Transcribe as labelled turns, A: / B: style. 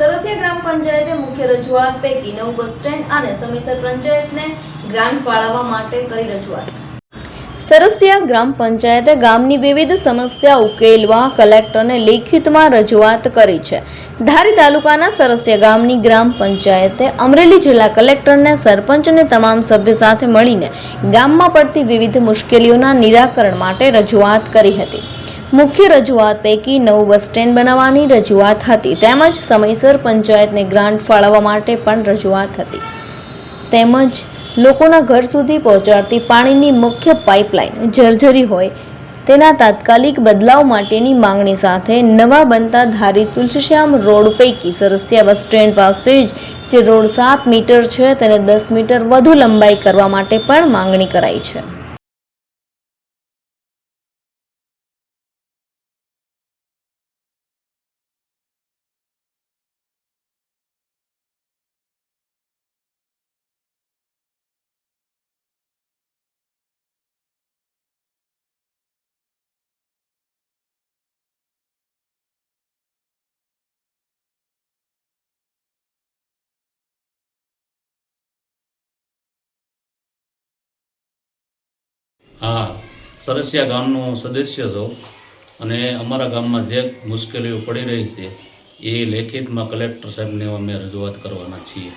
A: સરસિયા ગ્રામ પંચાયતે મુખ્ય રજૂઆત પૈકી નવ બસ સ્ટેન્ડ અને સમયસર પંચાયતને ગ્રાન્ટ ફાળવવા માટે કરી રજૂઆત. સરસિયા ગ્રામ પંચાયતે ગામની વિવિધ સમસ્યા ઉકેલવા કલેક્ટરને લેખિતમાં રજૂઆત કરી છે. ધારી તાલુકાના સરસિયા ગામની ગ્રામ પંચાયતે અમરેલી જિલ્લા કલેક્ટરને સરપંચ અને તમામ સભ્યો સાથે મળીને ગામમાં પડતી વિવિધ મુશ્કેલીઓના નિરાકરણ માટે રજૂઆત કરી હતી. મુખ્ય રજૂઆત પૈકી નવું બસ સ્ટેન્ડ બનાવવાની રજૂઆત હતી. તેમજ સમયસર પંચાયતને ગ્રાન્ટ ફાળવવા માટે પણ રજૂઆત હતી. તેમજ લોકોના ઘર સુધી પહોંચાડતી પાણીની મુખ્ય પાઇપલાઇન જર્જરી હોય તેના તાત્કાલિક બદલાવ માટેની માંગણી સાથે નવા બનતા ધારી તુલસીશ્યામ રોડ પૈકી સરસિયા બસ સ્ટેન્ડ પાસે જ જે રોડ સાત મીટર છે તેને દસ મીટર વધુ લંબાઈ કરવા માટે પણ માંગણી કરાઈ છે.
B: હા સરસિયા ગામનો સદસ્ય છો અને અમારા ગામમાં જે મુશ્કેલીઓ પડી રહી છે એ લેખિતમાં કલેક્ટર સાહેબને અમે રજૂઆત કરવાના છીએ.